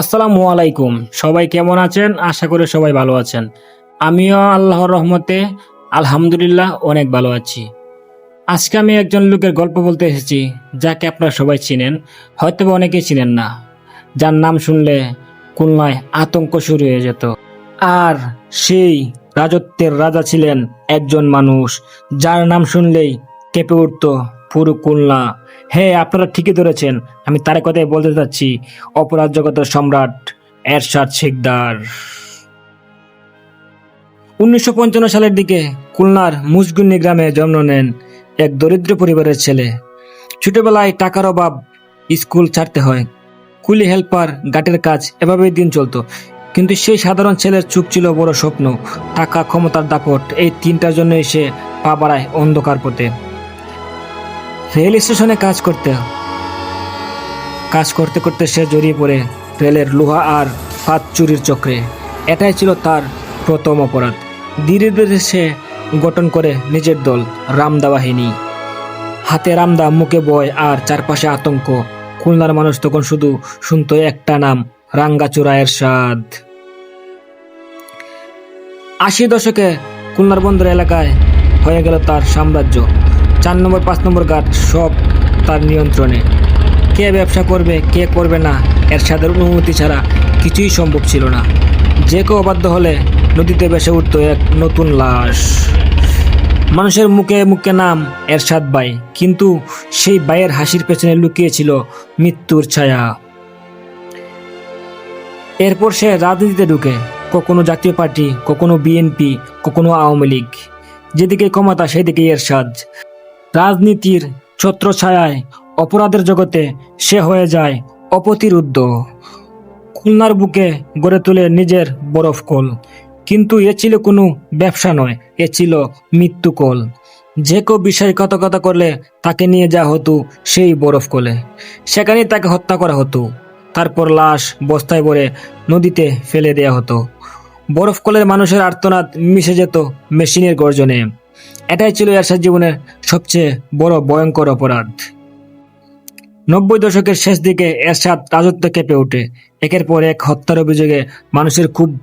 আসসালামু আলাইকুম। সবাই কেমন আছেন? আশা করি সবাই ভালো আছেন। আমিও আল্লাহর রহমতে আলহামদুলিল্লাহ অনেক ভালো আছি। আজকে আমি একজন লোকের গল্প বলতে এসেছি, যাকে আপনারা সবাই চিনেন হয়তো অনেকেই চিনেন না। যার নাম শুনলে খুলনায় আতঙ্ক শুরু হয়ে যেত। আর সেই রাজত্বের রাজা ছিলেন একজন মানুষ, যার নাম শুনলেই কেঁপে উঠত পুরো খুলনা। হ্যাঁ আপনারা ঠিকই ধরেছেন। আমি তার কথাই বলতে চাচ্ছি। অপরাধ জগতের সম্রাট এরশাদ শিকদার। উনিশশো সালের দিকে খুলনার মুসগুন্নি গ্রামে জন্ম নেন এক দরিদ্র পরিবারের ছেলে। ছোটবেলায় টাকার অভাব, স্কুল ছাড়তে হয়। কুলি হেল্পার, গাটের কাজ, এভাবেই দিন চলতো। কিন্তু সেই সাধারণ ছেলের চুপ ছিল বড় স্বপ্ন। টাকা, ক্ষমতার দাপট, এই তিনটার জন্য এসে পা বাড়ায় অন্ধকার পথে। রেল স্টেশনে কাজ করতে কাজ করতে করতে সে জড়িয়ে পড়ে রেলের লোহা আর ফাঁদ চুরির চক্রে। এটাই ছিল তার প্রথম অপরাধ। ধীরে ধীরে সে গঠন করে নিজের দল, রামদা বাহিনী। হাতে রামদা, মুখে বয় আর চারপাশে আতঙ্ক। খুলনার মানুষ তখন শুধু শুনতো একটা নাম, রাঙ্গাচূড়া এরশাদ। আশি দশকে খুলনার বন্দর এলাকায় হয়ে গেল তার সাম্রাজ্য। চার নম্বর, পাঁচ নম্বর ঘাট সব তার নিয়ন্ত্রণে। কে ব্যবসা করবে, কে করবে না, এর সাদের অনুমতি ছাড়া কিছুই সম্ভব ছিল না। যে কেউ অবাধ্য হলে নদীতে ভেসে উঠত এক নতুন লাশ। মানুষের মুখে মুখে নাম এরশাদ বাই কিন্তু সেই বাইয়ের হাসির পেছনে লুকিয়েছিল মৃত্যুর ছায়া। এরপর সে রাজনীতিতে ঢুকে, কখনো জাতীয় পার্টি, কখনো বিএনপি, কখনো আওয়ামী লীগ। যেদিকে ক্ষমতা সেদিকে এরশাদ। রাজনীতির ছত্রছায়ায় অপরাধের জগতে সে হয়ে যায় অপ্রতিরুদ্ধ। খুলনার বুকে গড়ে তোলে নিজের বরফ কল। কিন্তু এ ছিল কোনো ব্যবসা নয়, এ ছিল মৃত্যুকল যে কেউ বিশ্বাসঘাতকতা করলে তাকে নিয়ে যাওয়া হতো সেই বরফ কলে। সেখানেই তাকে হত্যা করা হতো। তারপর লাশ বস্তায় ভরে নদীতে ফেলে দেয়া হতো। বরফ কলের মানুষের আর্তনাদ মিশে যেত মেশিনের গর্জনে। এটাই ছিল এরশাদ জীবনের সবচেয়ে বড় ভয়ঙ্কর অপরাধ। নব্বই দশকের শেষ দিকে এরশাদ রাজত্ব কেঁপে ওঠে। একের পর এক হত্যার অভিযোগে মানুষের খুব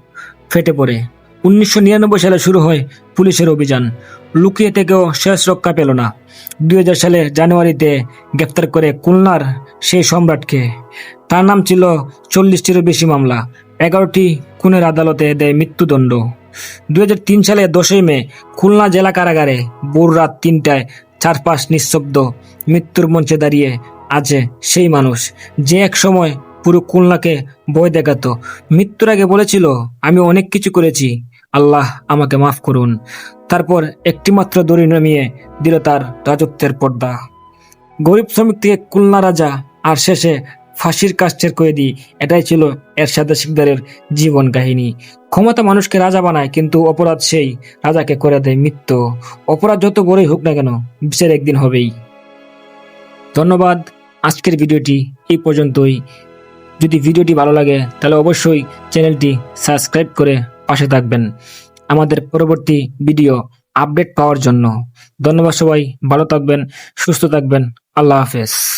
ফেটে পড়ে। উনিশশো নিরানব্বই সালে শুরু হয় পুলিশের অভিযান। লুকিয়ে থেকেও শেষ রক্ষা পেল না। দুই সালের জানুয়ারিতে গ্রেপ্তার করে খুলনার সেই সম্রাটকে। তার নাম ছিল চল্লিশটিরও বেশি মামলা। এগারোটি খুনের আদালতে দেয় মৃত্যুদণ্ড। দুই সালে দশই মে, খুলনা জেলা কারাগারে ভোর রাত তিনটায় চারপাশ নিঃশব্দ, মৃত্যুর মঞ্চে দাঁড়িয়ে আছে সেই মানুষ যে এক সময় পুরো খুলনাকে বয় দেখাতো। মৃত্যুর আগে বলেছিল, আমি অনেক কিছু করেছি, আল্লাহ আমাকে মাফ করুন। তারপর একটিমাত্র দড়ি নামিয়ে দিল তার রাজত্বের পর্দা। গরিব শ্রমিক থেকে খুলনা রাজা আর শেষে ফাঁসির কাষ্টের কয়েদি এটাই ছিল এরশাদ শিকদারের জীবন কাহিনী। ক্ষমতা মানুষকে রাজা বানায়, কিন্তু অপরাধ সেই রাজাকে করে দেয় মৃত্যু। অপরাধ যত বড়ই হোক না কেন বিচার একদিন হবেই। ধন্যবাদ। আজকের ভিডিওটি এই পর্যন্তই। যদি ভিডিওটি ভালো লাগে, তাহলে অবশ্যই চ্যানেলটি সাবস্ক্রাইব করে পাশে থাকবেন। আমাদের পরবর্তী ভিডিও আপডেট পাওয়ার জন্য। ধন্যবাদ সবাই। ভালো থাকবেন, সুস্থ থাকবেন। আল্লাহ হাফেজ।